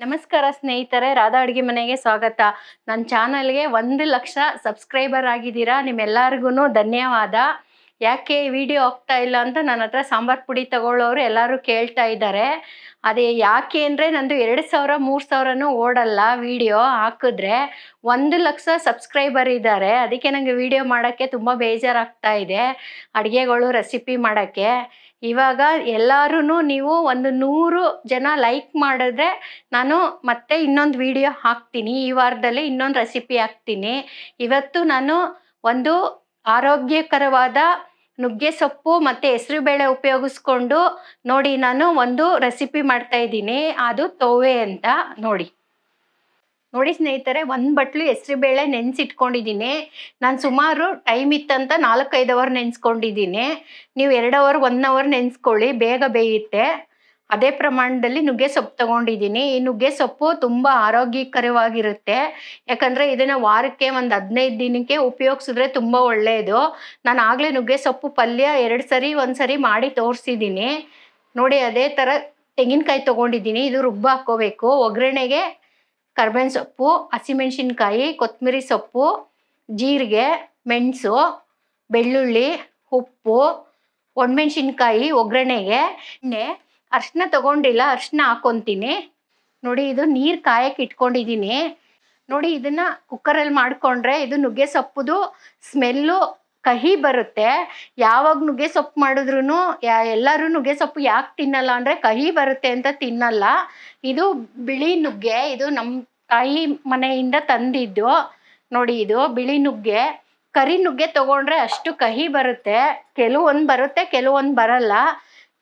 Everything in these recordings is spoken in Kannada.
ನಮಸ್ಕಾರ ಸ್ನೇಹಿತರೆ, ರಾಧಾ ಅಡುಗೆ ಮನೆಗೆ ಸ್ವಾಗತ. ನನ್ನ ಚಾನಲ್ಗೆ ಒಂದು ಲಕ್ಷ ಸಬ್ಸ್ಕ್ರೈಬರ್ ಆಗಿದ್ದೀರಾ? ನಿಮ್ಮೆಲ್ಲರಿಗೂ ಧನ್ಯವಾದ. ಯಾಕೆ ವಿಡಿಯೋ ಹೋಗ್ತಾ ಇಲ್ಲ ಅಂತ ನನ್ನ ಹತ್ರ ಸಾಂಬಾರ್ ಪುಡಿ ತಗೊಳ್ಳೋರು ಎಲ್ಲರೂ ಕೇಳ್ತಾ ಇದ್ದಾರೆ. ಅದೇ ಯಾಕೆ ಅಂದರೆ ನಂದು ಎರಡು ಸಾವಿರ, ಮೂರು ಸಾವಿರನೂ ಓಡಲ್ಲ ವಿಡಿಯೋ ಹಾಕಿದ್ರೆ ಒಂದು ಲಕ್ಷ ಸಬ್ಸ್ಕ್ರೈಬರ್ ಇದ್ದಾರೆ. ಅದಕ್ಕೆ ನನಗೆ ವಿಡಿಯೋ ಮಾಡೋಕ್ಕೆ ತುಂಬ ಬೇಜಾರಾಗ್ತಾ ಇದೆ. ಅಡುಗೆಗಳು, ರೆಸಿಪಿ ಮಾಡೋಕ್ಕೆ. ಇವಾಗ ಎಲ್ಲರೂ ನೀವು ಒಂದು ನೂರು ಜನ ಲೈಕ್ ಮಾಡಿದ್ರೆ ನಾನು ಮತ್ತೆ ಇನ್ನೊಂದು ವಿಡಿಯೋ ಹಾಕ್ತೀನಿ. ಈ ವಾರದಲ್ಲಿ ಇನ್ನೊಂದು ರೆಸಿಪಿ ಹಾಕ್ತೀನಿ. ಇವತ್ತು ನಾನು ಒಂದು ಆರೋಗ್ಯಕರವಾದ ನುಗ್ಗೆ ಸೊಪ್ಪು ಮತ್ತು ಹೆಸರುಬೇಳೆ ಉಪಯೋಗಿಸ್ಕೊಂಡು ನೋಡಿ ನಾನು ಒಂದು ರೆಸಿಪಿ ಮಾಡ್ತಾ ಇದ್ದೀನಿ. ಅದು ತೋವೆ ಅಂತ ನೋಡಿ. ನೋಡಿ ಸ್ನೇಹಿತರೆ, ಒಂದು ಬಟ್ಲು ಹೆಸರುಬೇಳೆ ನೆನೆಸಿಟ್ಕೊಂಡಿದ್ದೀನಿ. ನಾನು ಸುಮಾರು ಟೈಮ್ ಇತ್ತಂತ ನಾಲ್ಕೈದು ಅವರ್ ನೆನೆಸ್ಕೊಂಡಿದ್ದೀನಿ. ನೀವು ಎರಡು ಅವರ್ ಒನ್ ಅವರ್ ನೆನೆಸ್ಕೊಳ್ಳಿ, ಬೇಗ ಬೇಯುತ್ತೆ. ಅದೇ ಪ್ರಮಾಣದಲ್ಲಿ ನುಗ್ಗೆ ಸೊಪ್ಪು ತಗೊಂಡಿದ್ದೀನಿ. ಈ ನುಗ್ಗೆ ಸೊಪ್ಪು ತುಂಬ ಆರೋಗ್ಯಕರವಾಗಿರುತ್ತೆ. ಯಾಕಂದರೆ ಇದನ್ನು ವಾರಕ್ಕೆ ಒಂದು ಹದಿನೈದು ದಿನಕ್ಕೆ ಉಪಯೋಗಿಸಿದ್ರೆ ತುಂಬ ಒಳ್ಳೆಯದು ನಾನು ಆಗಲೇ ನುಗ್ಗೆ ಸೊಪ್ಪು ಪಲ್ಯ ಎರಡು ಸರಿ, ಒಂದು ಸರಿ ಮಾಡಿ ತೋರಿಸಿದ್ದೀನಿ. ನೋಡಿ, ಅದೇ ಥರ ತೆಂಗಿನಕಾಯಿ ತೊಗೊಂಡಿದ್ದೀನಿ. ಇದು ರುಬ್ಬ ಹಾಕ್ಕೋಬೇಕು ಒಗ್ಗರಣೆಗೆ ಕರ್ಬೇವಿನ ಸೊಪ್ಪು, ಹಸಿಮೆಣಸಿನ್ಕಾಯಿ ಕೊತ್ತಂಬರಿ ಸೊಪ್ಪು, ಜೀರಿಗೆ, ಮೆಣಸು, ಬೆಳ್ಳುಳ್ಳಿ, ಉಪ್ಪು, ಒಣಮೆಣ್ಸಿನ್ಕಾಯಿ, ಒಗ್ಗರಣೆಗೆ ಎಣ್ಣೆ. ಅರ್ಶಿನ ತಗೊಂಡಿಲ್ಲ, ಅರ್ಶಿನ ಹಾಕ್ಕೊತೀನಿ ನೋಡಿ, ಇದು ನೀರು ಕಾಯಕ್ಕೆ ಇಟ್ಕೊಂಡಿದ್ದೀನಿ. ನೋಡಿ, ಇದನ್ನು ಕುಕ್ಕರಲ್ಲಿ ಮಾಡಿಕೊಂಡ್ರೆ ಇದು ನುಗ್ಗೆ ಸೊಪ್ಪುದು ಸ್ಮೆಲ್ಲು ಕಹಿ ಬರುತ್ತೆ. ಯಾವಾಗ ನುಗ್ಗೆ ಸೊಪ್ಪು ಮಾಡಿದ್ರು ಎಲ್ಲರೂ ನುಗ್ಗೆ ಸೊಪ್ಪು ಯಾಕೆ ತಿನ್ನಲ್ಲ ಅಂದರೆ ಕಹಿ ಬರುತ್ತೆ ಅಂತ ತಿನ್ನಲ್ಲ. ಇದು ಬಿಳಿ ನುಗ್ಗೆ, ಇದು ನಮ್ಮ ತಾಯಿ ಮನೆಯಿಂದ ತಂದಿದ್ದು. ನೋಡಿ ಇದು ಬಿಳಿ ನುಗ್ಗೆ. ಕರಿ ನುಗ್ಗೆ ತಗೊಂಡ್ರೆ ಅಷ್ಟು ಕಹಿ ಬರುತ್ತೆ. ಕೆಲವೊಂದು ಬರುತ್ತೆ, ಕೆಲವೊಂದು ಬರಲ್ಲ.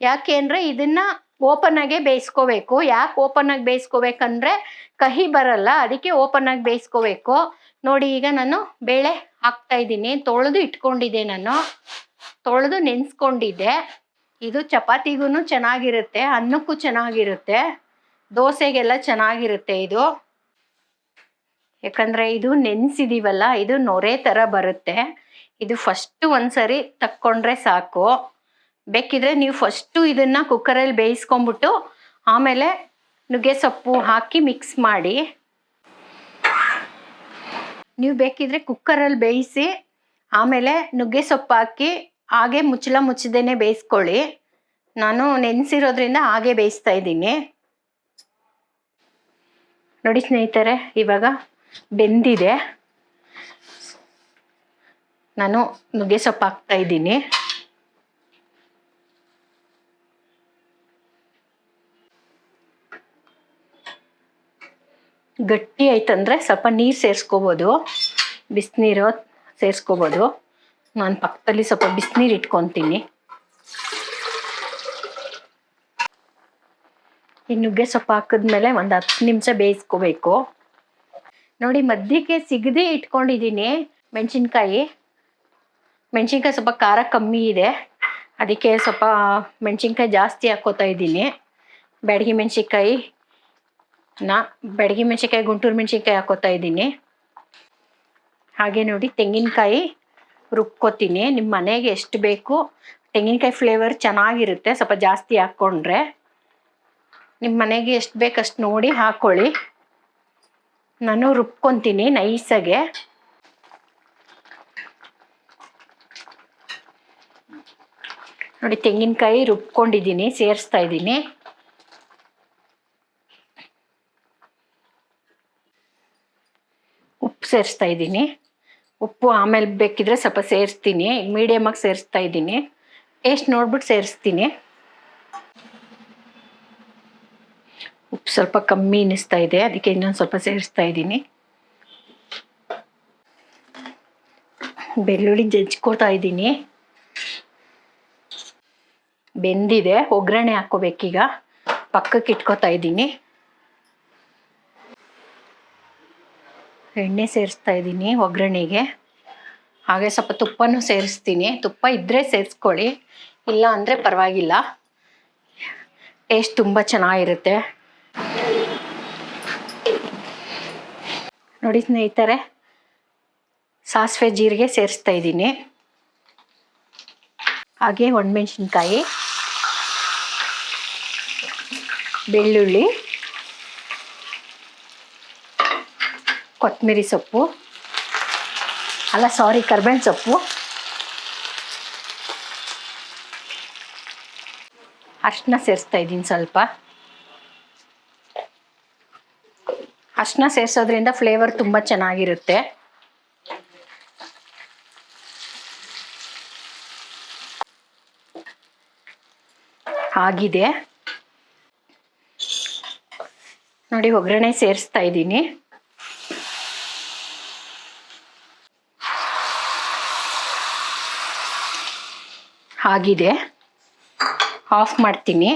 ಯಾಕೆ ಅಂದರೆ ಇದನ್ನ ಓಪನ್ ಆಗೇ ಬೇಯಿಸ್ಕೋಬೇಕು. ಯಾಕೆ ಓಪನ್ ಆಗಿ ಬೇಯಿಸ್ಕೋಬೇಕಂದ್ರೆ ಕಹಿ ಬರಲ್ಲ, ಅದಕ್ಕೆ ಓಪನ್ ಆಗಿ ಬೇಯಿಸ್ಕೋಬೇಕು. ನೋಡಿ, ಈಗ ನಾನು ಬೇಳೆ ಹಾಕ್ತಾ ಇದ್ದೀನಿ. ತೊಳೆದು ಇಟ್ಕೊಂಡಿದ್ದೆ ನಾನು. ತೊಳೆದು ನೆನೆಸ್ಕೊಂಡಿದ್ದೆ. ಇದು ಚಪಾತಿಗೂ ಚೆನ್ನಾಗಿರುತ್ತೆ, ಅನ್ನಕ್ಕೂ ಚೆನ್ನಾಗಿರುತ್ತೆ, ದೋಸೆಗೆಲ್ಲ ಚೆನ್ನಾಗಿರುತ್ತೆ ಇದು. ಯಾಕಂದರೆ ಇದು ನೆನೆಸಿದೀವಲ್ಲ, ಇದು ನೊರೆ ಥರ ಬರುತ್ತೆ. ಇದು ಫಸ್ಟು ಒಂದ್ಸರಿ ತಕ್ಕೊಂಡ್ರೆ ಸಾಕು. ಬೇಕಿದ್ರೆ ನೀವು ಫಸ್ಟು ಇದನ್ನು ಕುಕ್ಕರಲ್ಲಿ ಬೇಯಿಸ್ಕೊಂಬಿಟ್ಟು ಆಮೇಲೆ ನುಗ್ಗೆ ಸೊಪ್ಪು ಹಾಕಿ ಮಿಕ್ಸ್ ಮಾಡಿ. ನೀವು ಬೇಕಿದ್ರೆ ಕುಕ್ಕರಲ್ಲಿ ಬೇಯಿಸಿ ಆಮೇಲೆ ನುಗ್ಗೆ ಸೊಪ್ಪು ಹಾಕಿ ಹಾಗೆ ಮುಚ್ಚಳ ಮುಚ್ಚದೇನೆ ಬೇಯಿಸ್ಕೊಳ್ಳಿ. ನಾನು ನೆನೆಸಿರೋದ್ರಿಂದ ಹಾಗೆ ಬೇಯಿಸ್ತಾ ಇದ್ದೀನಿ. ನೋಡಿ ಸ್ನೇಹಿತರೆ, ಇವಾಗ ಬೆಂದಿದೆ. ನಾನು ನುಗ್ಗೆ ಸೊಪ್ಪು ಹಾಕ್ತಾ ಇದ್ದೀನಿ. ಗಟ್ಟಿ ಆಯ್ತಂದ್ರೆ ಸ್ವಲ್ಪ ನೀರು ಸೇರಿಸ್ಕೋಬೋದು, ಬಿಸಿನೀರು ಸೇರಿಸ್ಕೋಬೋದು. ನಾನು ಪಕ್ಕದಲ್ಲಿ ಸ್ವಲ್ಪ ಬಿಸಿನೀರು ಇಟ್ಕೊತೀನಿ. ಈ ನುಗ್ಗೆ ಸೊಪ್ಪು ಹಾಕಿದ್ಮೇಲೆ ಒಂದು ಹತ್ತು ನಿಮಿಷ ಬೇಯಿಸ್ಕೋಬೇಕು. ನೋಡಿ ಮಧ್ಯಕ್ಕೆ ಸಿಗದೆ ಇಟ್ಕೊಂಡಿದ್ದೀನಿ ಮೆಣಸಿನ್ಕಾಯಿ. ಮೆಣಸಿನ್ಕಾಯಿ ಸ್ವಲ್ಪ ಖಾರ ಕಮ್ಮಿ ಇದೆ. ಅದಕ್ಕೆ ಸ್ವಲ್ಪ ಮೆಣಸಿನ್ಕಾಯಿ ಜಾಸ್ತಿ ಹಾಕೋತಾ ಇದ್ದೀನಿ. ಬ್ಯಾಡಗಿ ಮೆಣಸಿನ್ಕಾಯಿ ನಾ ಬೆಡಗಿ ಮೆಣಸಿನ್ಕಾಯಿ, ಗುಂಟೂರು ಮೆಣಸಿನ್ಕಾಯಿ ಹಾಕೋತಾ ಇದ್ದೀನಿ. ಹಾಗೆ ನೋಡಿ ತೆಂಗಿನಕಾಯಿ ರುಬ್ಕೋತೀನಿ. ನಿಮ್ಮ ಮನೆಗೆ ಎಷ್ಟು ಬೇಕು, ತೆಂಗಿನಕಾಯಿ ಫ್ಲೇವರ್ ಚೆನ್ನಾಗಿರುತ್ತೆ, ಸ್ವಲ್ಪ ಜಾಸ್ತಿ ಹಾಕ್ಕೊಂಡ್ರೆ ನಿಮ್ಮ ಮನೆಗೆ ಎಷ್ಟು ಬೇಕು ಅಷ್ಟು ನೋಡಿ ಹಾಕ್ಕೊಳ್ಳಿ ನಾನು ರುಬ್ಕೊತೀನಿ ನೈಸಾಗೆ. ನೋಡಿ ತೆಂಗಿನಕಾಯಿ ರುಬ್ಕೊಂಡಿದ್ದೀನಿ, ಸೇರಿಸ್ತಾ ಇದ್ದೀನಿ. ಉಪ್ಪು ಸೇರಿಸ್ತಾ ಇದ್ದೀನಿ. ಉಪ್ಪು ಆಮೇಲೆ ಬೇಕಿದ್ರೆ ಸ್ವಲ್ಪ ಸೇರಿಸ್ತೀನಿ. ಮೀಡಿಯಮಾಗಿ ಸೇರಿಸ್ತಾ ಇದ್ದೀನಿ. ಟೇಸ್ಟ್ ನೋಡ್ಬಿಟ್ಟು ಸೇರಿಸ್ತೀನಿ. ಉಪ್ಪು ಸ್ವಲ್ಪ ಕಮ್ಮಿ ಅನ್ನಿಸ್ತಾ ಇದೆ. ಅದಕ್ಕೆ ಇನ್ನೊಂದು ಸ್ವಲ್ಪ ಸೇರಿಸ್ತಾ ಇದ್ದೀನಿ. ಬೆಳ್ಳುಳ್ಳಿ ಜಜ್ಕೋತಾ ಇದ್ದೀನಿ. ಬೆಂದಿದೆ. ಒಗ್ಗರಣೆ ಹಾಕೋಬೇಕೀಗ. ಪಕ್ಕಕ್ಕೆ ಇಟ್ಕೋತಾ ಇದ್ದೀನಿ. ಎಣ್ಣೆ ಸೇರಿಸ್ತಾ ಇದ್ದೀನಿ ಒಗ್ಗರಣೆಗೆ. ಹಾಗೆ ಸ್ವಲ್ಪ ತುಪ್ಪನೂ ಸೇರಿಸ್ತೀನಿ. ತುಪ್ಪ ಇದ್ದರೆ ಸೇರಿಸ್ಕೊಳ್ಳಿ, ಇಲ್ಲ ಅಂದರೆ ಪರವಾಗಿಲ್ಲ. ಟೇಸ್ಟ್ ತುಂಬ ಚೆನ್ನಾಗಿರುತ್ತೆ. ನೋಡಿ ಸ್ನೇಹಿತರೆ, ಸಾಸಿವೆ ಜೀರಿಗೆ ಸೇರಿಸ್ತಾ ಇದ್ದೀನಿ. ಹಾಗೆ ಒಣಮೆಣ್ಸಿನ್ಕಾಯಿ, ಬೆಳ್ಳುಳ್ಳಿ. ಕೊತ್ತಂಬರಿ ಸೊಪ್ಪು. ಅಲ್ಲ ಸಾರಿ ಕರ್ಬೇವಿನ ಸೊಪ್ಪು. ಅರ್ಶಿನ ಸೇರಿಸ್ತಾ ಇದ್ದೀನಿ ಸ್ವಲ್ಪ. ಅರ್ಶಿನ ಸೇರಿಸೋದ್ರಿಂದ ಫ್ಲೇವರ್ ತುಂಬ ಚೆನ್ನಾಗಿರುತ್ತೆ. ಆಗಿದೆ. ನೋಡಿ, ಒಗ್ಗರಣೆ ಸೇರಿಸ್ತಾ ಇದ್ದೀನಿ. ಆಗಿದೆ. ಆಫ್ ಮಾಡ್ತೀನಿ.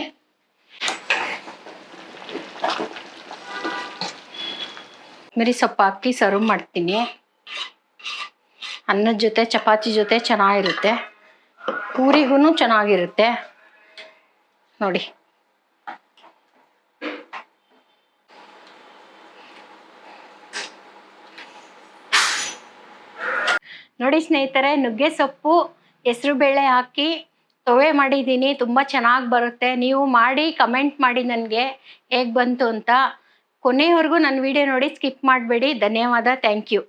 ಮರಿ ಸೊಪ್ಪು ಹಾಕಿ ಸರ್ವ್ ಮಾಡ್ತೀನಿ. ಅನ್ನದ ಜೊತೆ, ಚಪಾತಿ ಜೊತೆ ಚೆನ್ನಾಗಿರುತ್ತೆ. ಪೂರಿಗೂ ಚೆನ್ನಾಗಿರುತ್ತೆ. ನೋಡಿ. ನೋಡಿ ಸ್ನೇಹಿತರೆ, ನುಗ್ಗೆ ಸೊಪ್ಪು. ಹೆಸರು ಬೇಳೆ ಹಾಕಿ ತೊವೆ ಮಾಡಿದ್ದೀನಿ, ತುಂಬ ಚೆನ್ನಾಗಿ ಬರುತ್ತೆ. ನೀವು ಮಾಡಿ ಕಮೆಂಟ್ ಮಾಡಿ ನನಗೆ ಹೇಗೆ ಬಂತು ಅಂತ ಕೊನೆಯವರೆಗೂ ನನ್ನ ವಿಡಿಯೋ ನೋಡಿ ಸ್ಕಿಪ್ ಮಾಡಬೇಡಿ. ಧನ್ಯವಾದ ಥ್ಯಾಂಕ್ ಯು